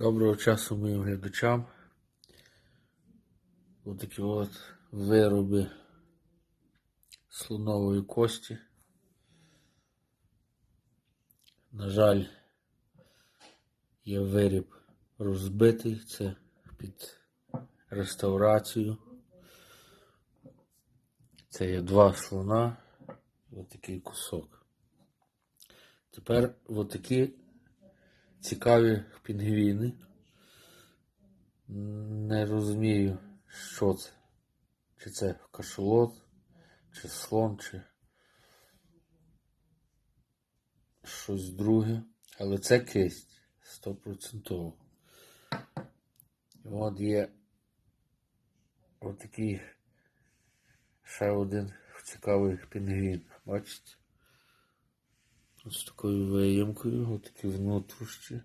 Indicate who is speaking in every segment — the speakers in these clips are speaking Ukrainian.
Speaker 1: Доброго часу моїм глядачам. Ось такі от вироби слонової кості. На жаль, є виріб розбитий, це під реставрацію. Це є два слона отакий кусок. Тепер отакі цікаві пінгвіни. Не розумію, що це. Чи це кашалот, чи слон, чи щось друге. Але це кисть стопроцентово. От є отакий ще один цікавий пінгвін. Бачите? Ось такою виємкою, отакі внутрішні.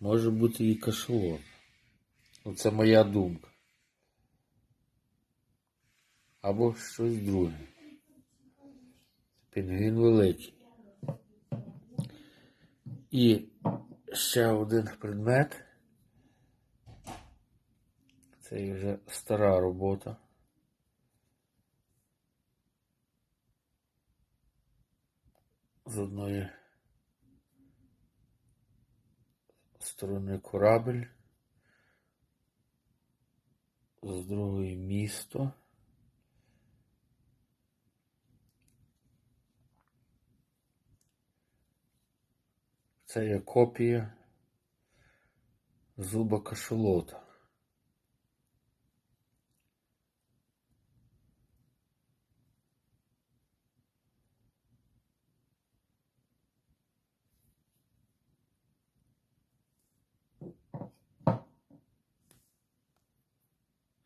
Speaker 1: Може бути і кашалот. Оце моя думка. Або щось друге. Пінгвін великий. І ще один предмет. Це вже стара робота. З одної сторони корабель, з другої місто. Це є копія зуба кашалота.